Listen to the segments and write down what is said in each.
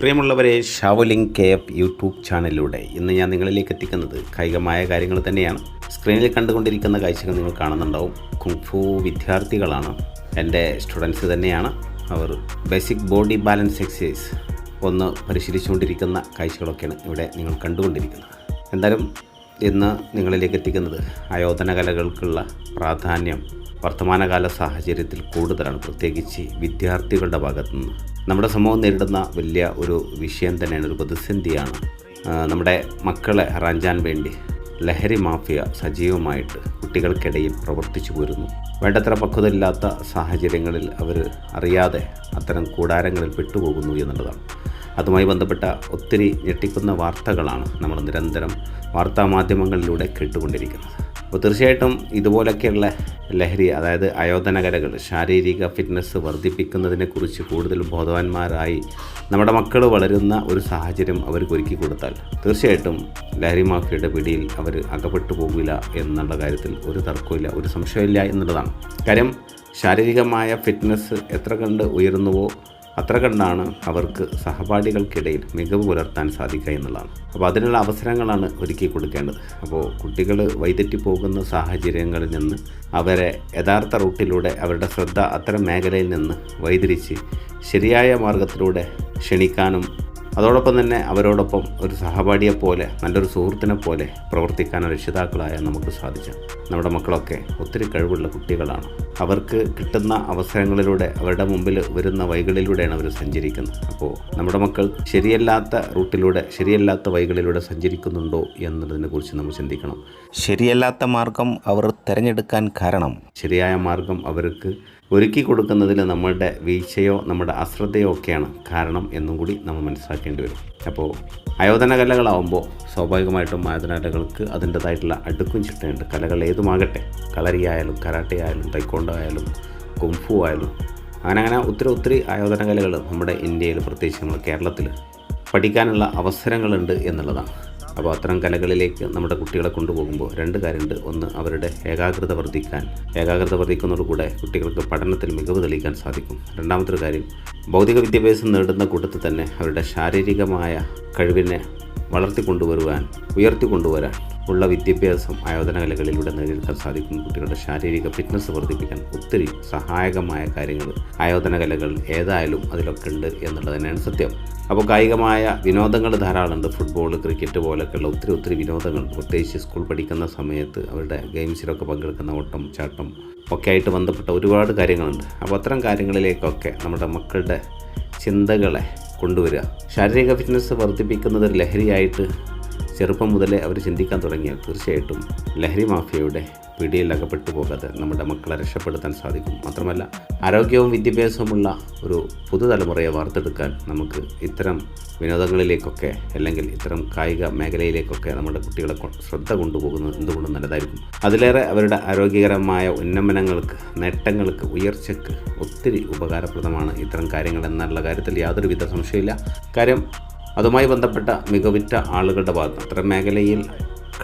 പ്രിയമുള്ളവരെ ഷാവലിംഗ് K F YouTube ചാനലിലൂടെ ഇന്ന് ഞാൻ നിങ്ങളിലേക്ക് എത്തിക്കുന്നത് കായികമായ കാര്യങ്ങൾ തന്നെയാണ്. സ്ക്രീനിൽ കണ്ടുകൊണ്ടിരിക്കുന്ന കാഴ്ചകൾ നിങ്ങൾ കാണുന്നുണ്ടാവും. കുംഫു വിദ്യാർത്ഥികളാണ്. എന്റെ സ്റ്റുഡൻസ് തന്നെയാണ്. അവർ ബേസിക് ബോഡി ബാലൻസ് എക്സസൈസ് ഒന്ന് പരിശീലിച്ചുകൊണ്ടിരിക്കുന്ന കാഴ്ചകളൊക്കെയാണ് ഇവിടെ നിങ്ങൾ കണ്ടുകൊണ്ടിരിക്കുന്നത്. എന്തായാലും ഇന്ന് നിങ്ങളിലേക്ക് എത്തിക്കുന്നത് ആയോധന കലകൾക്കുള്ള പ്രാധാന്യം വർത്തമാനകാല സാഹചര്യത്തിൽ കൂടുതലാണ്. പ്രത്യേകിച്ച് വിദ്യാർത്ഥികളുടെ ഭാഗത്തു നിന്ന് നമ്മുടെ സമൂഹം നേരിടുന്ന വലിയ ഒരു വിഷയം തന്നെയാണ് ഒരു പ്രതിസന്ധിയാണ് നമ്മുടെ മക്കളെ റാഞ്ചാൻ വേണ്ടി ലഹരി മാഫിയ സജീവമായിട്ട് കുട്ടികൾക്കിടയിൽ പ്രവർത്തിച്ചു പോരുന്നു. വേണ്ടത്ര പക്വതയില്ലാത്ത സാഹചര്യങ്ങളിൽ അവർ അറിയാതെ അത്തരം കൂടാരങ്ങളിൽ പെട്ടുപോകുന്നു എന്നുള്ളതാണ്. അതുമായി ബന്ധപ്പെട്ട ഒത്തിരി ഞെട്ടിക്കുന്ന വാർത്തകളാണ് നമ്മൾ നിരന്തരം വാർത്താമാധ്യമങ്ങളിലൂടെ കേട്ടുകൊണ്ടിരിക്കുന്നത്. അപ്പോൾ തീർച്ചയായിട്ടും ഇതുപോലൊക്കെയുള്ള ലഹരി അതായത് അയോധനകലകൾ ശാരീരിക ഫിറ്റ്നസ് വർദ്ധിപ്പിക്കുന്നതിനെക്കുറിച്ച് കൂടുതൽ ബോധവാന്മാരായി നമ്മുടെ മക്കൾ വളരുന്ന ഒരു സാഹചര്യം അവർക്ക് ഒരുക്കി കൊടുത്താൽ തീർച്ചയായിട്ടും ലഹരി മാഫിയയുടെ പിടിയിൽ അവർ അകപ്പെട്ടു പോകില്ല എന്നുള്ള കാര്യത്തിൽ ഒരു തർക്കമില്ല ഒരു സംശയമില്ല എന്നുള്ളതാണ്. കാര്യം ശാരീരികമായ ഫിറ്റ്നസ് എത്ര കണ്ട് ഉയരുന്നുവോ അത്ര കണ്ടാണ് അവർക്ക് സഹപാഠികൾക്കിടയിൽ മികവ് പുലർത്താൻ സാധിക്കുക എന്നുള്ളതാണ്. അപ്പോൾ അതിനുള്ള അവസരങ്ങളാണ് ഒരുക്കി കൊടുക്കേണ്ടത്. അപ്പോൾ കുട്ടികൾ വൈതെറ്റി പോകുന്ന സാഹചര്യങ്ങളിൽ നിന്ന് അവരെ യഥാർത്ഥ റൂട്ടിലൂടെ അവരുടെ ശ്രദ്ധ അത്തരം മേഖലയിൽ നിന്ന് വൈതിരിച്ച് ശരിയായ മാർഗത്തിലൂടെ ക്ഷണിക്കാനും അതോടൊപ്പം തന്നെ അവരോടൊപ്പം ഒരു സഹപാഠിയെപ്പോലെ നല്ലൊരു സുഹൃത്തിനെ പോലെ പ്രവർത്തിക്കാൻ രക്ഷിതാക്കളായ നമുക്ക് സാധിച്ചു നമ്മുടെ മക്കളൊക്കെ ഒത്തിരി കഴിവുള്ള കുട്ടികളാണ്. അവർക്ക് കിട്ടുന്ന അവസരങ്ങളിലൂടെ അവരുടെ മുമ്പിൽ വരുന്ന വഴികളിലൂടെയാണ് അവർ സഞ്ചരിക്കുന്നത്. അപ്പോൾ നമ്മുടെ മക്കൾ ശരിയല്ലാത്ത റൂട്ടിലൂടെ ശരിയല്ലാത്ത വഴികളിലൂടെ സഞ്ചരിക്കുന്നുണ്ടോ എന്നതിനെക്കുറിച്ച് നമ്മൾ ചിന്തിക്കണം. ശരിയല്ലാത്ത മാർഗം അവർ തിരഞ്ഞെടുക്കാൻ കാരണം? ശരിയായ മാർഗം അവർക്ക് ഒരുക്കി കൊടുക്കുന്നതിൽ നമ്മളുടെ വീഴ്ചയോ നമ്മുടെ അശ്രദ്ധയോ ഒക്കെയാണ് കാരണം എന്നും കൂടി നമ്മൾ മനസ്സിലാക്കേണ്ടി വരും. അപ്പോൾ ആയോധന കലകളാവുമ്പോൾ സ്വാഭാവികമായിട്ടും ആയോധന കലകൾക്ക് അതിന്റെതായിട്ടുള്ള അടുക്കും ചിട്ടയുണ്ട്. കലകൾ ഏതുമാകട്ടെ. കളരി ആയാലും കരാട്ടെ ആയാലും തൈക്കോണ്ടോ ആയാലും കുംഫു ആയാലും. അങ്ങനെ അങ്ങനെ ഒത്തിരി ഒത്തിരി ആയോധന കലകൾ നമ്മുടെ ഇന്ത്യയിൽ പ്രത്യേകിച്ച് നമ്മൾ കേരളത്തിൽ പഠിക്കാനുള്ള അവസരങ്ങളുണ്ട് എന്നുള്ളതാണ്. അപ്പോൾ അത്തരം കലകളിലേക്ക് നമ്മുടെ കുട്ടികളെ കൊണ്ടുപോകുമ്പോൾ രണ്ട് കാര്യമുണ്ട്. ഒന്ന് അവരുടെ ഏകാഗ്രത വർദ്ധിക്കാൻ. ഏകാഗ്രത വർദ്ധിക്കുന്നതോടുകൂടെ കുട്ടികൾക്ക് പഠനത്തിൽ മികവ് തെളിയിക്കാൻ സാധിക്കും. രണ്ടാമത്തെ കാര്യം ഭൗതിക വിദ്യാഭ്യാസം നേടുന്ന കൂട്ടത്തിൽ തന്നെ അവരുടെ ശാരീരികമായ കഴിവിനെ വളർത്തിക്കൊണ്ടുവരുവാൻ ഉയർത്തിക്കൊണ്ടുവരാൻ ഉള്ള വിദ്യാഭ്യാസം ആയോധന കലകളിലൂടെ നേടിയെടുക്കാൻ സാധിക്കും കുട്ടികളുടെ ശാരീരിക ഫിറ്റ്നസ് വർദ്ധിപ്പിക്കാൻ ഒത്തിരി സഹായകമായ കാര്യങ്ങൾ ആയോധന കലകൾ ഏതായാലും അതിലൊക്കെ ഉണ്ട് എന്നുള്ളത് തന്നെയാണ് സത്യം. അപ്പോൾ കായികമായ വിനോദങ്ങൾ ധാരാളമുണ്ട് ഫുട്ബോൾ ക്രിക്കറ്റ് പോലൊക്കെയുള്ള ഒത്തിരി ഒത്തിരി വിനോദങ്ങൾ പ്രത്യേകിച്ച് സ്കൂൾ പഠിക്കുന്ന സമയത്ത് അവരുടെ ഗെയിംസിലൊക്കെ പങ്കെടുക്കുന്ന ഓട്ടം ചാട്ടം ഒക്കെ ആയിട്ട് ബന്ധപ്പെട്ട ഒരുപാട് കാര്യങ്ങളുണ്ട്. അപ്പോൾ അത്തരം കാര്യങ്ങളിലേക്കൊക്കെ നമ്മുടെ മക്കളുടെ ചിന്തകളെ കൊണ്ടുവരിക. ശാരീരിക ഫിറ്റ്നസ് വർദ്ധിപ്പിക്കുന്നത് ലഹരിയായിട്ട് ചെറുപ്പം മുതലേ അവർ ചിന്തിക്കാൻ തുടങ്ങിയാൽ തീർച്ചയായിട്ടും ലഹരി മാഫിയയുടെ പിടിയിൽ അകപ്പെട്ടു പോകാതെ നമ്മുടെ മക്കളെ രക്ഷപ്പെടുത്താൻ സാധിക്കും. മാത്രമല്ല ആരോഗ്യവും വിദ്യാഭ്യാസവുമുള്ള ഒരു പുതുതലമുറയെ വാർത്തെടുക്കാൻ നമുക്ക് ഇത്തരം വിനോദങ്ങളിലേക്കൊക്കെ അല്ലെങ്കിൽ ഇത്തരം കായിക മേഖലയിലേക്കൊക്കെ നമ്മുടെ കുട്ടികളെ ശ്രദ്ധ കൊണ്ടുപോകുന്നത് എന്തുകൊണ്ടും നല്ലതായിരിക്കും. അതിലേറെ അവരുടെ ആരോഗ്യകരമായ ഉന്നമനങ്ങൾക്ക് നേട്ടങ്ങൾക്ക് ഉയർച്ചയ്ക്ക് ഒത്തിരി ഉപകാരപ്രദമാണ് ഇത്തരം കാര്യങ്ങൾ എന്നുള്ള കാര്യത്തിൽ യാതൊരുവിധ സംശയമില്ല കാര്യം അതുമായി ബന്ധപ്പെട്ട മികവുറ്റ ആളുകളുടെ ഭാഗത്ത് അത്തരം മേഖലയിൽ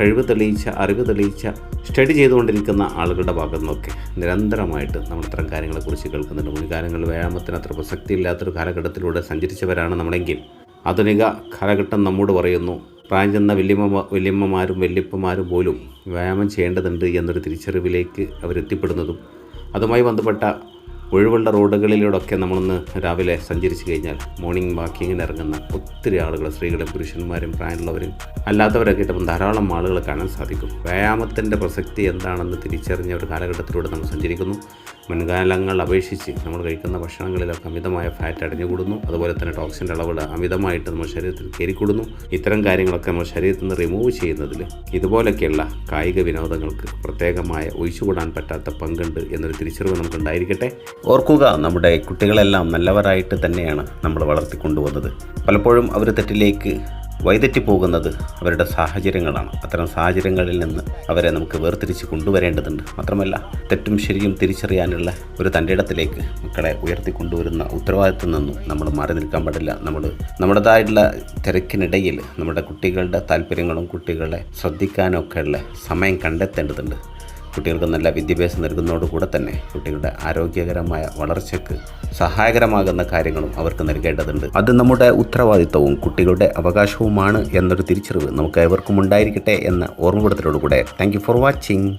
കഴിവ് തെളിയിച്ച അറിവ് തെളിയിച്ച സ്റ്റഡി ചെയ്തുകൊണ്ടിരിക്കുന്ന ആളുകളുടെ ഭാഗത്തു നിന്നൊക്കെ നിരന്തരമായിട്ട് നമ്മൾ ഇത്തരം കാര്യങ്ങളെക്കുറിച്ച് കേൾക്കുന്നുണ്ട്. മുൻകാലങ്ങളിൽ വ്യായാമത്തിന് അത്ര പ്രസക്തിയില്ലാത്തൊരു കാലഘട്ടത്തിലൂടെ സഞ്ചരിച്ചവരാണ് നമ്മളെങ്കിൽ. ആധുനിക കാലഘട്ടം നമ്മോട് പറയുന്നു പ്രായം ചെന്ന വല്യമ്മ വല്യമ്മമാരും വല്യപ്പമാരും പോലും വ്യായാമം ചെയ്യേണ്ടതുണ്ട് എന്നൊരു തിരിച്ചറിവിലേക്ക് അവരെത്തിപ്പെടുന്നതും അതുമായി ബന്ധപ്പെട്ട ഒഴിവുള്ള റോഡുകളിലൂടെയൊക്കെ നമ്മളൊന്ന് രാവിലെ സഞ്ചരിച്ചു കഴിഞ്ഞാൽ മോർണിംഗ് വാക്കിങ്ങിന് ഇറങ്ങുന്ന ഒത്തിരി ആളുകൾ സ്ത്രീകളും പുരുഷന്മാരും പ്രായമുള്ളവരും അല്ലാത്തവരൊക്കെ ഇപ്പം ധാരാളം ആളുകളെ കാണാൻ സാധിക്കും. വ്യായാമത്തിന്റെ പ്രസക്തി എന്താണെന്ന് തിരിച്ചറിഞ്ഞ ഒരു കാലഘട്ടത്തിലൂടെ നമ്മൾ സഞ്ചരിക്കുന്നു. മുൻകാലങ്ങൾ അപേക്ഷിച്ച് നമ്മൾ കഴിക്കുന്ന ഭക്ഷണങ്ങളിലൊക്കെ അമിതമായ ഫാറ്റ് അടിഞ്ഞുകൂടുന്നു. അതുപോലെ തന്നെ ടോക്സിന്റെ അളവുകൾ അമിതമായിട്ട് നമ്മുടെ ശരീരത്തിൽ കയറിക്കൂടുന്നു. ഇത്തരം കാര്യങ്ങളൊക്കെ നമ്മുടെ ശരീരത്തിൽ നിന്ന് റിമൂവ് ചെയ്യുന്നതിൽ ഇതുപോലൊക്കെയുള്ള കായിക വിനോദങ്ങൾക്ക് പ്രത്യേകമായ ഒഴിച്ചുകൂടാൻ പറ്റാത്ത പങ്കുണ്ട് എന്നൊരു തിരിച്ചറിവ് നമുക്കുണ്ടായിരിക്കട്ടെ. ഓർക്കുക നമ്മുടെ കുട്ടികളെല്ലാം നല്ലവരായിട്ട് തന്നെയാണ് നമ്മൾ വളർത്തിക്കൊണ്ടുവന്നത്. പലപ്പോഴും അവർ തെറ്റിലേക്ക് വഴിതെറ്റി പോകുന്നത് അവരുടെ സാഹചര്യങ്ങളാണ്. അത്തരം സാഹചര്യങ്ങളിൽ നിന്ന് അവരെ നമുക്ക് വേർതിരിച്ച് കൊണ്ടുവരേണ്ടതുണ്ട്. മാത്രമല്ല തെറ്റും ശരിയും തിരിച്ചറിയാനുള്ള ഒരു തന്റെ ഇടത്തിലേക്ക് മക്കളെ ഉയർത്തിക്കൊണ്ടുവരുന്ന ഉത്തരവാദിത്തത്തിൽ നിന്നും നമ്മൾ മാറി നിൽക്കാൻ പാടില്ല. നമ്മൾ നമ്മുടേതായിട്ടുള്ള തിരക്കിനിടയിൽ നമ്മുടെ കുട്ടികളുടെ താല്പര്യങ്ങളും കുട്ടികളെ ശ്രദ്ധിക്കാനൊക്കെയുള്ള സമയം കണ്ടെത്തേണ്ടതുണ്ട്. കുട്ടികൾക്ക് നല്ല വിദ്യാഭ്യാസം നൽകുന്നതോടുകൂടെ തന്നെ കുട്ടികളുടെ ആരോഗ്യകരമായ വളർച്ചയ്ക്ക് സഹായകരമാകുന്ന കാര്യങ്ങളും അവർക്ക് നൽകേണ്ടതുണ്ട്. അത് നമ്മുടെ ഉത്തരവാദിത്തവും കുട്ടികളുടെ അവകാശവുമാണ് എന്നൊരു തിരിച്ചറിവ് നമുക്ക് ഏവർക്കും ഉണ്ടായിരിക്കട്ടെ എന്ന ഓർമ്മപ്പെടുത്തലോടുകൂടെ താങ്ക് ഫോർ വാച്ചിങ്